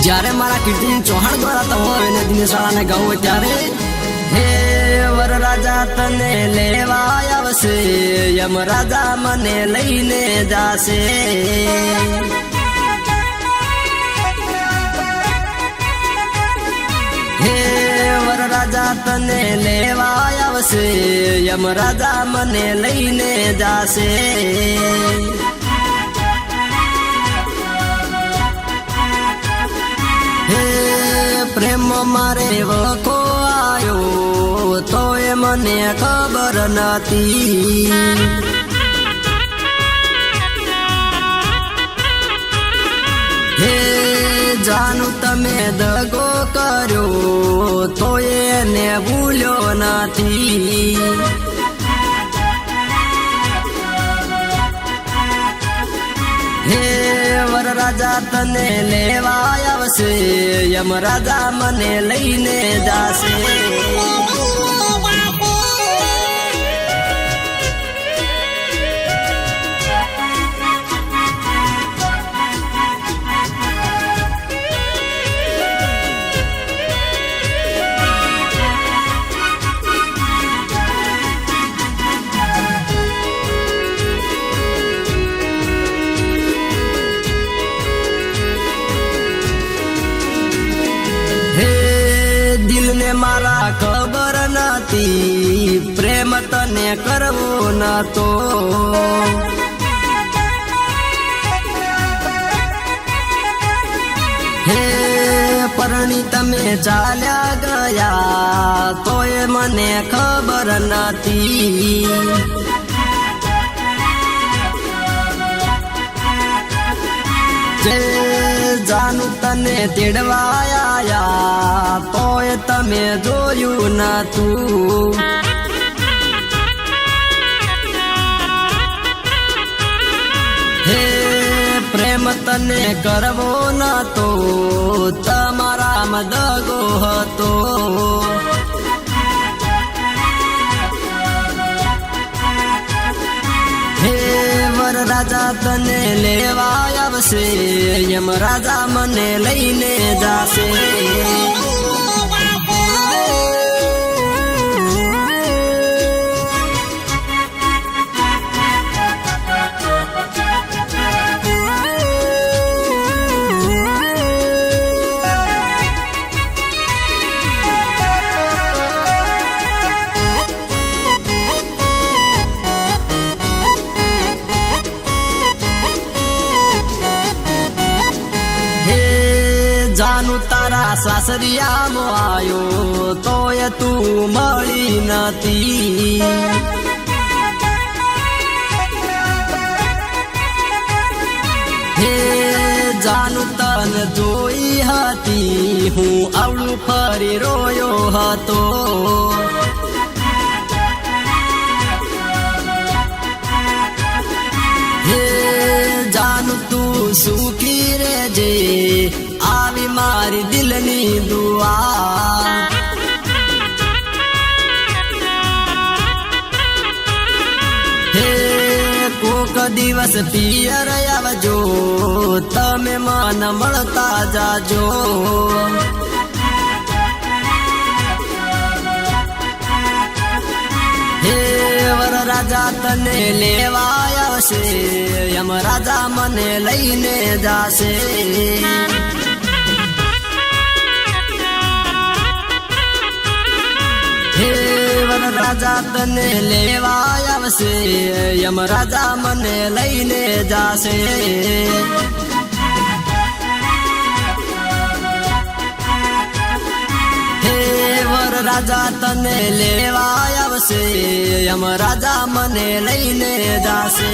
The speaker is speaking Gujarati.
જ્યારે મારા કીર્તિન ચૌહાણ દ્વારા તમે દિનેશાળાને દિનેશ ત્યારે હે વર રાજા તને લેવા આવશે યમ રાજા મને લઈને જાશે. હે વરરાજા તને લેવા આવશે યમ રાજા મને લઈને જાશે. પ્રેમ મારે વખો એ મને ખબર નથી હે, જાનું તમે દગો કર્યો, તો એને ભૂલ્યો નથી. હે વર રાજા તને લેવા આવશે યમ રાજા મને લઈને જાશે. પ્રેમ તને કરવો નતો. હે પરણી તમે ચાલ્યા ગયા, તોય મને ખબર નથી જાનું તને તેડવા આયા, તોય તમે જોયું નતું. હે પ્રેમ તને કરવો નતો, તમારા મદગો હતો. રાજા, તને લેવા આવશે, યમ રાજા મને લઈને જાશે. જાનું તારા સાસરિયામાં આવ્યો તોય તું મળી નથી. જાનું તન જોઈ હતી, હું આવડું ફરી રોયો હતો. જાનું તું સુખી રેજે આવી મારી દિલની દુઆ હે કોક દિવસ પિયર આવજો તમે મન મળતા જાજો રાજા તને લેવા આવશે યમ રાજા મને લઈને જાશે રાજા તને લેવા આવશે. યમ રાજા મને લઈને જાશે. રાજા, તને લેવા આવશે. યમ રાજા મને લઈને જાશે.